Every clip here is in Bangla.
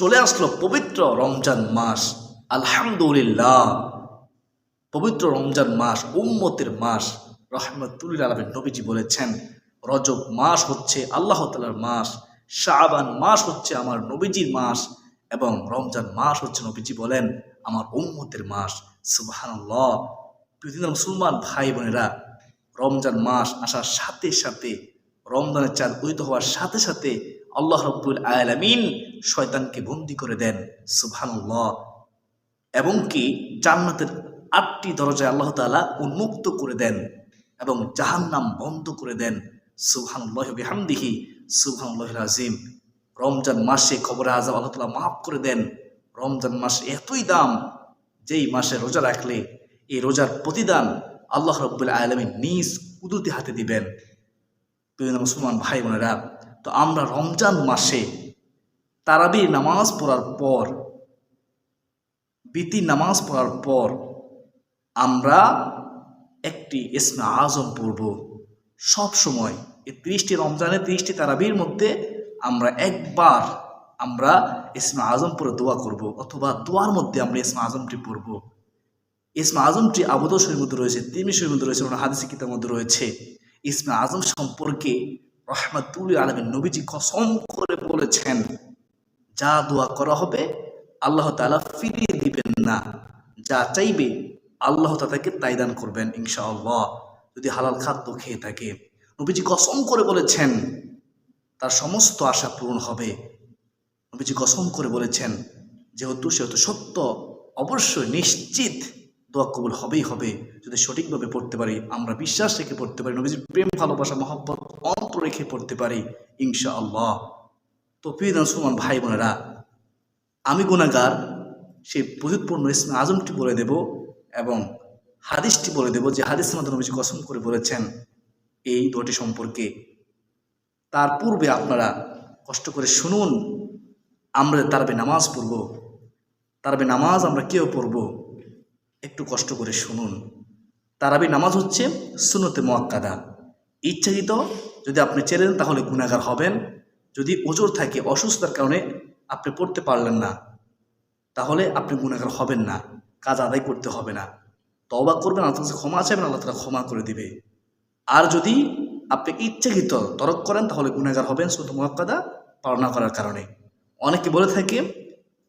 চলে আসলো পবিত্র রমজান মাস। আলহামদুলিল্লাহ। পবিত্র রমজান মাস, উম্মতের মাস। রহমতুল্লাহ আলমের নবীজি বলেছেন, রজব মাস হচ্ছে আল্লাহ তালার মাস শাহবান মাস হচ্ছে আমার নবীজির মাস এবং রমজান মাস হচ্ছে নবীজি বলেন, আমার উম্মতের মাস। সুবাহান্লাহ পৃথিবীর মুসলমান ভাই বোনেরা, রমজান মাস আসার সাথে সাথে, রমজানের চাঁদ উদিত হওয়ার সাথে সাথে আল্লাহ রব্বুল আয়ালামিন শয়তানকে বন্দি করে দেন, সুবহানাল্লাহ। এবং কি জান্নাতের আটটি দরজায় আল্লাহ তাআলা উন্মুক্ত করে দেন এবং জাহান্নাম বন্ধ করে দেন, সুবহানাল্লাহ বিহামদিহি সুবহানাল্লাহ আজিম রমজান মাসে কবরে আজাব আল্লাহ তালা মাফ করে দেন। রমজান মাসে এতই দাম যেই মাসে রোজা রাখলে, এই রোজার প্রতিদান আল্লাহ রব্বুল আলমী নিজ কুদরতি হাতে দিবেন। বিভিন্ন মুসলমান ভাই বোনেরা তো আমরা রমজান মাসে তারাবির নামাজ পড়ার পর বিতি নামাজ পড়ার পর আমরা একটি ইসমা আজম পড়ব। সব সময় এই ত্রিশটি রমজানের ত্রিশটি তারাবির মধ্যে আমরা একবার আমরা ইসমা আজম পরে দোয়া করব, অথবা দোয়ার মধ্যে আমরা ইসমা আজমটি পড়ব। ইসমা আজমটি আবুদ শরীর মধ্যে রয়েছে তিমি শরীর মধ্যে রয়েছে হাদিসি কিতার মধ্যে রয়েছে। ইসমা আজম সম্পর্কে রহমাতুল আলমের নবীজি কসম করে বলেছেন, যা দোয়া করা হবে আল্লাহ তালা ফিরিয়ে দিবেন না। যা চাইবে আল্লাহ তাকে তাই দান করবেন ইনশাআল্লাহ। যদি হালাল খাদ্য খেয়ে থাকে। নবীজি কসম করে বলেছেন, তার সমস্ত আশা পূরণ হবে। নবীজি কসম করে বলেছেন, যেহেতু সেহেতু সত্য, অবশ্যই নিশ্চিত দোয়া কবুল হবেই হবে। যদি সঠিকভাবে পড়তে পারি, আমরা বিশ্বাস রেখে পড়তে পারি, নবীজির প্রেম, ভালোবাসা, মহব্বত অন্ত রেখে পড়তে পারি ইনশা আল্লাহ তো প্রিয় সুমান, ভাই বোনেরা, আমি গুণাগার সেই প্রযুৎপূর্ণ ইসমে আজমটি বলে দেব এবং হাদিসটি বলে দেব যে হাদিস মধ্যে নবীজি কসম করে বলেছেন এই দোয়াটি সম্পর্কে। তার পূর্বে আপনারা কষ্ট করে শুনুন, আমরা তারবে নামাজ পড়ব। তারবে নামাজ আমরা কেউ পড়ব? একটু কষ্ট করে শুনুন। তারাবি নামাজ হচ্ছে সুনতে মোয়াক্কাদা। ইচ্ছাকৃত যদি আপনি চেলেন তাহলে গুণাগার হবেন। যদি ওজোর থাকে, অসুস্থতার কারণে আপনি পড়তে পারলেন না, তাহলে আপনি গুণাগার হবেন না, কাজ আদায় করতে হবে না। তবা করবেন আল্লাহ কাছে ক্ষমা চাইবেন, আল্লাহ তালা ক্ষমা করে দিবে। আর যদি আপনি ইচ্ছাকৃত তরক করেন, তাহলে গুণাগার হবেন শুধু মোয়াক্কাদা পালনা করার কারণে। অনেকে বলে থাকে,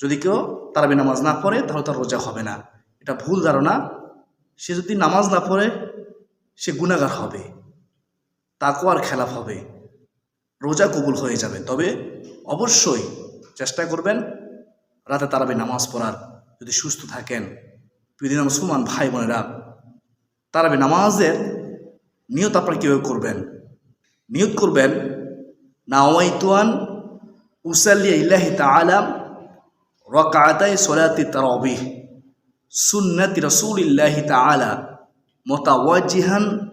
যদি কেউ তারাবি নামাজ না পড়ে, তাহলে তার রোজা হবে না। এটা ভুল ধারণা। সে যদি নামাজ না পড়ে, সে গুণাগার হবে। তাকোয়ার খেলাফ হবে। রোজা কবুল হয়ে যাবে। তবে অবশ্যই চেষ্টা করবেন রাতে তারাবি নামাজ পড়ার। যদি সুস্থ থাকেন পৃথিবীর মুসলমান ভাই বোনেরা তারাবি নামাজের নিয়ত আপনারা কীভাবে করবেন? নিয়ত করবেন, নাওয়াইতুয়ান উসাল্লিয়া ইল্লাহি তাআলা রকাতাই সলাতি তারাবিহ সুন্নতি রসুলিল্লাহি তাআলা মোতাওয়াজিহান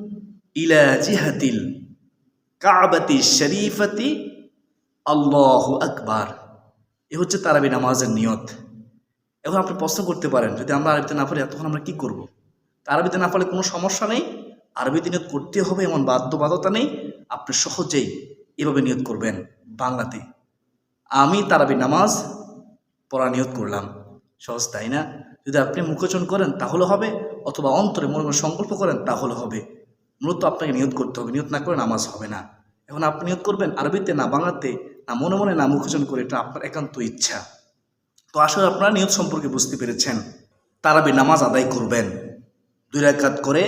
ইলা জিহাতিল কাবাতি শরীফতি আল্লাহু আকবার। এ হচ্ছে তারাবি নামাজের নিয়ত। এখন আপনি প্রশ্ন করতে পারেন, যদি আমরা আরবিতে না পারি তখন আমরা কি করব। আরবিতে না পারলে কোনো সমস্যা নেই। আরবিতে নিয়ত করতে হবে, এমন বাধ্যবাধকতা নেই। আপনি সহজেই এভাবে নিয়ত করবেন বাংলাতে। আমি তারাবি নামাজ পড়া নিয়ত করলাম। সহজ, তাই না? যদি আপনি মুখোচন করেন, তাহলে হবে, অথবা অন্তরে মনে মনে সংকল্প করেন, তাহলে হবে। মূলত আপনাকে নিয়ত করতে হবে, নিয়ত না করে নামাজ হবে না। এখন আপনি নিয়ত করবেন, আরবিতে না বাংলাতে, না মনে মনে না মুখোচন করে, এটা আপনার একান্ত ইচ্ছা। তো আসলে আপনারা নিয়ত সম্পর্কে বুঝতে পেরেছেন। তারাবি নামাজ আদায় করবেন। দুই রাকাত করে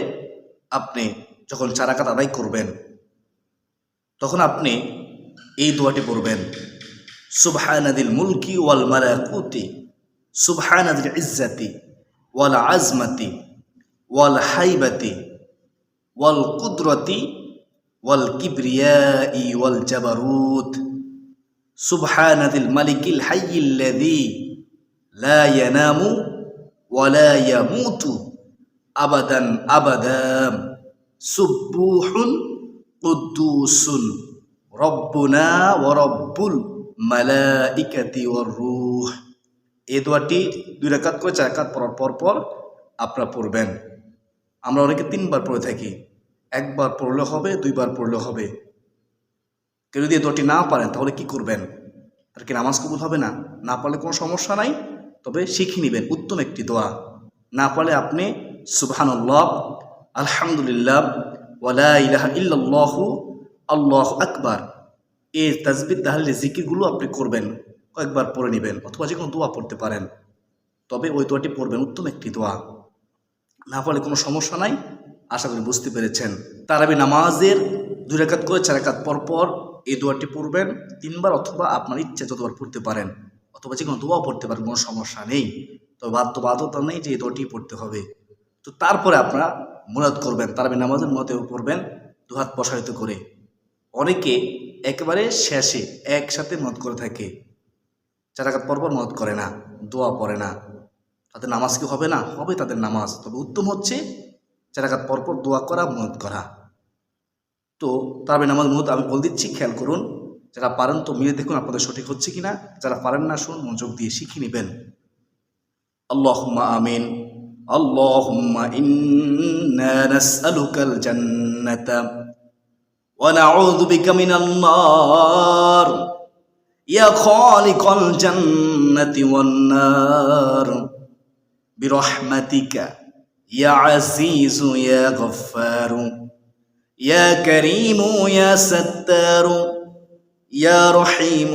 আপনি যখন চার রাকাত আদায় করবেন, তখন আপনি এই দোয়াটি পড়বেন। সুবহানাদিল মুলকি ওয়াল মালাকুতি। সুবহানাদিল ইজ্জাতি ওয়াল আজমাতি ওয়াল হাইবাতি ওয়াল কুদরতি ওয়াল কিবরিয়াই ওয়াল জাবারুত সুবহানাদিল মালিকিল হাইয়িল্লাযী লা ইয়ানামু ওয়ালা ইয়ামুতু আবাদান আবাদাম সুব্বুহুন কুদ্দুসুন রব্বুনা ওয়া এই দোয়াটি দুই রাকাত করে, চার পড়ার পর পর আপনারা পড়বেন। আমরা অনেকে তিনবার পড়ে থাকি। একবার পড়লে হবে, দুইবার পড়লে হবে। কেউ যদি এই দোয়াটি না পারেন, তাহলে কি করবেন? আর কি নামাজ কবুল হবে না? না পারলে কোনো সমস্যা নাই, তবে শিখে নেবেন, উত্তম একটি দোয়া। না পারলে আপনি সুবহানাল্লাহ, আলহামদুলিল্লাহ ওয়ালা ইলাহা ইল্লাল্লাহু, আল্লাহু আকবার, এই তাজবিদ তাহলে জিকিরগুলো আপনি করবেন কয়েকবার পড়ে নেবেন অথবা যে কোনো দোয়া পড়তে পারেন। তবে ওই দোয়াটি পড়বেন উত্তম একটি দোয়া। না পারলে কোনো সমস্যা নাই, আশা করি বুঝতে পেরেছেন। তারাবি নামাজের দুই রেখাত করে চার রেখাত পর পর এই দোয়াটি পড়বেন, তিনবার অথবা আপনার ইচ্ছে যতবার পড়তে পারেন, অথবা যে কোনো দোয়াও পড়তে পারেন, কোনো সমস্যা নেই। তবে বাধ্য বাধ্যতা নেই যে এই দোয়াটি পড়তে হবে। তো তারপরে আপনারা মুরাদ করবেন, তারাবি নামাজের মতেও পড়বেন, দুহাত প্রসারিত করে। অনেকে একেবারে শেষে একসাথে মত করে থাকে। চার রাকাত পরপর মত করে না, দোয়া পড়ে না, তাদের নামাজ কি হবে না? হবে তাদের নামাজ। তবে উত্তম হচ্ছে চার রাকাত পরপর দোয়া করা মত করা। তো তারপরে নামাজ মত আমি বল দিচ্ছি, খেয়াল করুন, যারা পারেন তো মিলে দেখুন আপনাদের সঠিক হচ্ছে কিনা। যারা পারেন না শুনুন, মনোযোগ দিয়ে শিখে নেবেন। আল্লাহুম্মা আমিন। জান্নাতা। ওয়া নাউযু বিকা মিনান يا خالق الجنة والنار برحمتك يا عزيز يا غفار يا كريم يا ستار يا رحيم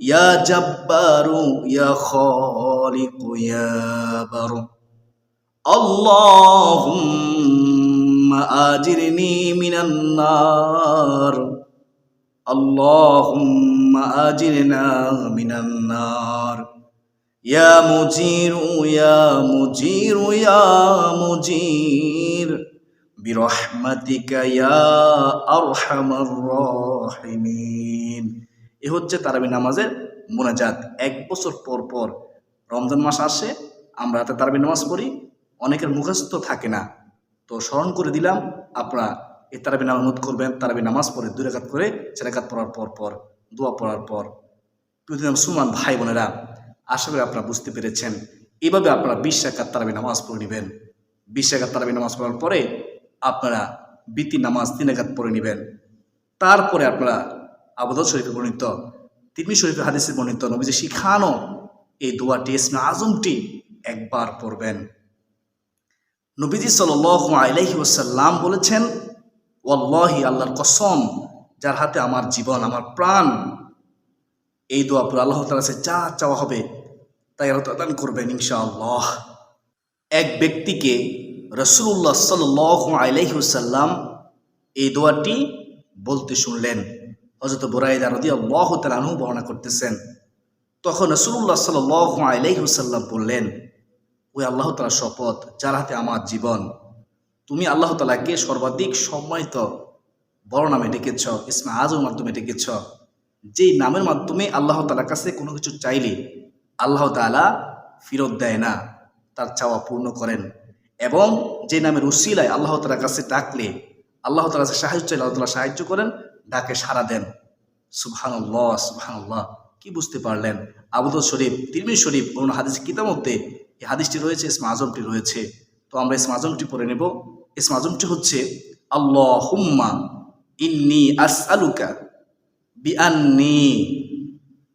يا جبار يا خالق يا بر. اللهم أجرني من النار. اللهم آجرنا من النار يا مجير يا مجير يا مجير বিরহমাতিকা ইয়া আরহামার রাহিমিন এ হচ্ছে তারাবি নামাজের মোনাজাত এক বছর পর পর রমজান মাস আসে আমরা হাতে তারাবি নামাজ পড়ি অনেকের মুখস্থ থাকে না তো স্মরণ করে দিলাম আপনারা এই তারাবি নামাজ করবেন, তারাবি নামাজ পড়ে দুই রেখাত করে চার রেখাত পড়ার পর পর, দোয়া পড়ার পর। প্রতিদিন সুমান ভাই বোনেরা, আশা করি আপনারা বুঝতে পেরেছেন। এইভাবে আপনারা বিশ রেখাত তারাবি নামাজ পড়ে নেবেন। বিশ রেখাত তারাবি নামাজ পড়ার পরে আপনারা বিতি নামাজ তিন একাত পড়ে নেবেন। তারপরে আপনারা আবুদাউদ শরীফে বর্ণিত তিরমি শরীফে হাদিসে বর্ণিত নবীজি শিখানো এই দোয়াটি ইসমে আজমটি একবার পড়বেন। নবীজি সাল আলাইহি ওসাল্লাম বলেছেন ওয়াল্লাহি আল্লাহর কসম, যার হাতে আমার জীবন, আমার প্রাণ, এই দোয়া পুরো আল্লাহ তালা কাছে যা চাওয়া হবে, তাই আল্লাহ তাআলা দান করবেন ইনশাআল্লাহ। এক ব্যক্তিকে রসুল্লাহ সাল আলাইহুসাল্লাম এই দোয়াটি বলতে শুনলেন। হজরত বোরাইদা রদি আল্লাহ তালু বর্ণনা করতেছেন। তখন রসুল্লাহ সাল আলাইহুসাল্লাম বললেন ওই আল্লাহ তালা শপথ, যার হাতে আমার জীবন তুমি আল্লাহ তালাকে সর্বাধিক সম্মানিত, বড় নামে ডেকেছ, ইসমা আজমের মাধ্যমে ডেকেছ। যেই নামের মাধ্যমে আল্লাহ তালার কাছে কোনো কিছু চাইলে আল্লাহ তালা ফিরত দেয় না, তার চাওয়া পূর্ণ করেন। এবং যে নামের উসিলায় আল্লাহ তালার কাছে ডাকলে, আল্লাহ তালা সাহায্য চাইলে আল্লাহ তালা সাহায্য করেন, ডাকে সাড়া দেন। সুবহানুল্লাহ সুবহানুল্লাহ। কি বুঝতে পারলেন? আবুদুল শরীফ তিরমি শরীফ, অন্য হাদিস কিতাব মধ্যে এই হাদিসটি রয়েছে, ইসমা আজমটি রয়েছে। তো আমরা ইসমা আজমটি পড়ে নেব। ইসমা হচ্ছে আল্লাহ হুম্মা ইন্নি আস আলুকা বিআন্নি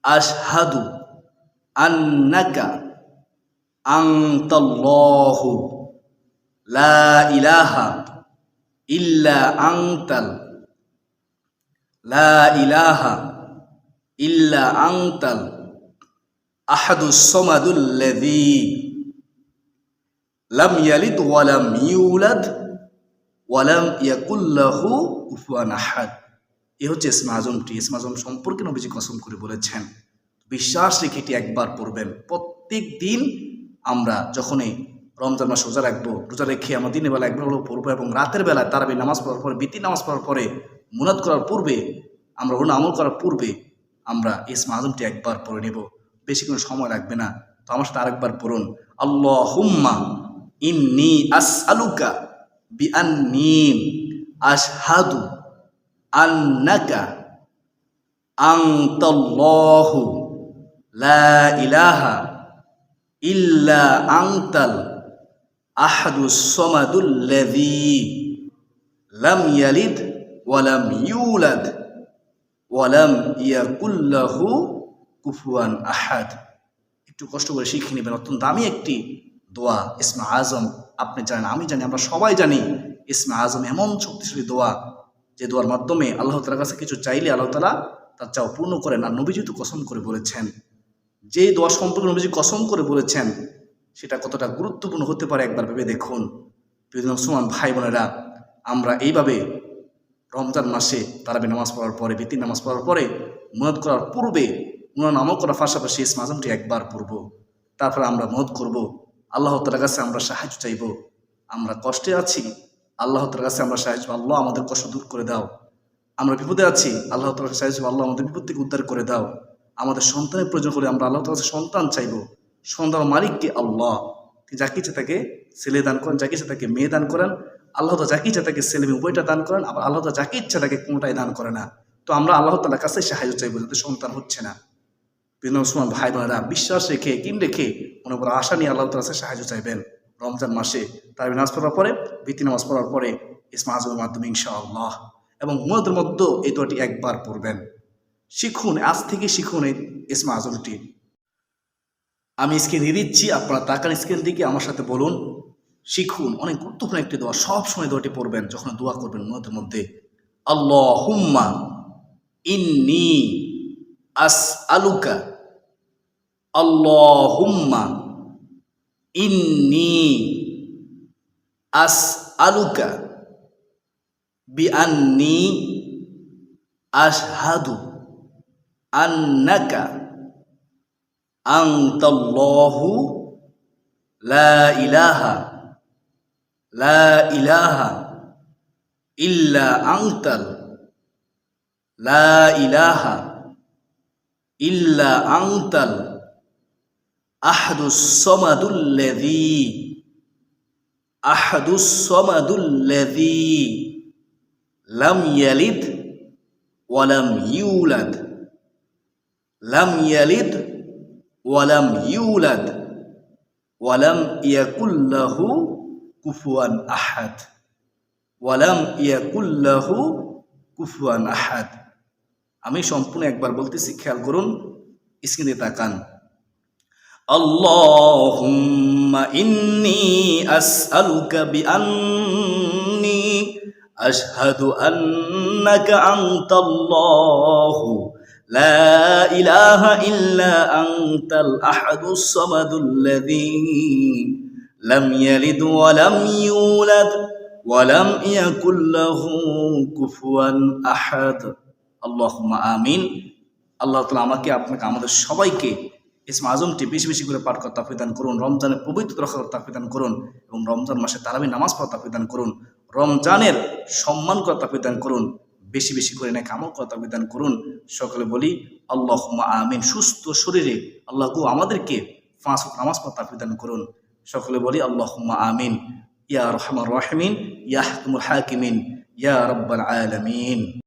আশহাদু আন্নাকা আংতাল্লাহু লা ইলাহা ইল্লা আংতাল লা ইলাহা ইল্লা আংতাল আহাদুস সমাদুল্লাযী লাম ইয়ালিদ ওয়া লাম ইউলাদ। ওয়া লাম ইয়াকুল লাহু আহাদ। এ হচ্ছে ইসমা আজমটি ইসমা আজম সম্পর্কে নবীজি কসম করে বলেছেন, বিশ্বাস রেখে এটি একবার পড়বেন। প্রত্যেক দিন আমরা যখনই রমজান মাস রোজা রাখব, রোজা রেখে আমরা দিনের বেলা একবার পড়ব এবং রাতের বেলায় তারাবি নামাজ পড়ার পরে বিতি নামাজ পড়ার পরে, মুনাদ করার পূর্বে, আমরা অন্য আমল করার পূর্বে আমরা ইসমা আজমটি একবার পড়ে নেব। বেশি কোনো সময় লাগবে না। তো আমার সাথে আরেকবার পড়ুন। আল্লাহ হুম্মা ইন্নি আস আলুকা বি আন্নি আশহাদু আন্নাকা আংতাল্লাহু লা ইলাহা ইল্লা আংতাল আহাদুস সমাদুল্লাযী লাম ইয়ালিদ ওয়া লাম ইউলাদ ওয়া লাম ইয়াকুল লাহু কুফুয়ান আহাদ একটু কষ্ট করে শিখে নেবেন, অত্যন্ত দামি একটি দোয়া, ইসমা আজম, আপনি জানেন, আমি জানি, আমরা সবাই জানি, ইসমা আজম এমন শক্তিশালী দোয়া, যে দোয়ার মাধ্যমে আল্লাহ তালার কাছে কিছু চাইলে আল্লাহ তালা তার চাও পূর্ণ করেন। আর নবীজি তো কসম করে বলেছেন, যে দোয়া সম্পর্কে নবীজি কসম করে বলেছেন, সেটা কতটা গুরুত্বপূর্ণ হতে পারে একবার ভেবে দেখুন। বিভিন্ন মুসলমান ভাই বোনেরা, আমরা এইভাবে রমজান মাসে তারাবি নামাজ পড়ার পরে ভিত্তি নামাজ পড়ার পরে মদ করার পূর্বে মুনা নামও করার পাশাপাশি ইসমা আজমটি একবার পড়ব। তারপরে আমরা মদ করব। আল্লাহ তালার কাছে আমরা সাহায্য চাইব। আমরা কষ্টে আছি। আল্লাহ তালার কাছে আমরা সাহায্য আল্লাহ আমাদের কষ্ট দূর করে দাও। আমরা বিপদে আছি। আল্লাহ তালার সাহায্য আল্লাহ আমাদের বিপদ থেকে উদ্ধার করে দাও। আমাদের সন্তানের প্রয়োজন করে আমরা আল্লাহ তালার সন্তান চাইব। সন্তান মালিককে আল্লাহ। যাকে ইচ্ছে তাকে ছেলে দান করেন যাকে ইচ্ছে তাকে মেয়ে দান করেন, আল্লাহ তালা যাকে ইচ্ছা তাকে ছেলে মেয়ে উভয়টা দান করেন, আবার আল্লাহ তালা যাকে ইচ্ছা তাকে কোনোটাই দান করে না। তো আমরা আল্লাহ তালার কাছে সাহায্য চাইব যাতে সন্তান হচ্ছে না। বিভিন্ন মুসলমান ভাই বোনেরা বিশ্বাস রেখে, কিন রেখে মনে করে আশা নিয়ে আল্লাহ কাছে সাহায্য চাইবেন। রমজান মাসে তার নামাজ পড়ার পরে ভীতি নামাজ পড়ার পরে ইসমা আজমের মাধ্যমে ইনশাআল্লাহ। এবং মদের মধ্যেও এই দোয়াটি একবার পড়বেন। শিখুন, আজ থেকে শিখুন এই ইসমা আজমটি আমি স্ক্রিন দিয়ে দিচ্ছি, আপনারা তাকান স্ক্রিন দিকে আমার সাথে বলুন, শিখুন, অনেক গুরুত্বপূর্ণ একটি দোয়া, সব সময় দোয়াটি পড়বেন, যখন দোয়া করবেন মধ্যে মধ্যে। আল্লাহ হুম্মা ইন্নি আস আলুকা আল্লাহ হুম্মা ইন্নি আস আলুকা বিআন্নি আশহাদু আন্নাকা আনতাল্লাহু লা ইলাহা লা ইলাহা ইল্লা আনতাল লা ইলাহা ইল্লা আনতাল আহাদুস সমাদুল্লাযী আহাদুস সমাদুল্লাযী লাম ইয়ালিদ ওয়া লাম ইউলাদ লাম ইয়ালিদ ওয়ালাম ইউলাদ ওয়ালাম ইয়াকুল্লাহু কুফুয়ান আহাদ ওয়ালাম ইয়াকুল্লাহু কুফুয়ান আহাদ আমি সম্পূর্ণ একবার বলতেছি, খেয়াল করুন, স্ক্রিনে তাকান। اللهم إني أسألك بأني أشهد أنك أنت الله لا إله إلا أنت الأحد الصمد الذي لم يلد ولم يولد ولم يكن له كفوا أحد اللهم آمين আল্লাহ তালা আমাকে আপনাকে আমাদের সবাইকে ইসমা আজমটি বেশি বেশি করে পাঠ করতে আফিদান করুন। রমজানের পবিত্র রক্ষা করতে আফিদান করুন এবং রমজান মাসে তারাবি নামাজ পড়তে আফিদান করুন। রমজানের সম্মান করতে আফিদান করুন। বেশি বেশি করে নাকি আমল করতে বিধান করুন। সকলে বলি আল্লাহ আমিন। সুস্থ শরীরে আল্লাহ গো আমাদেরকে পাঁচ নামাজ পড়তে বিধান করুন। সকলে বলি আল্লাহ আমিন। ইয়া রহমান রহমিন, ইয়া হাকিমুল হাকিমিন, ইয়া রব্বাল আলামিন।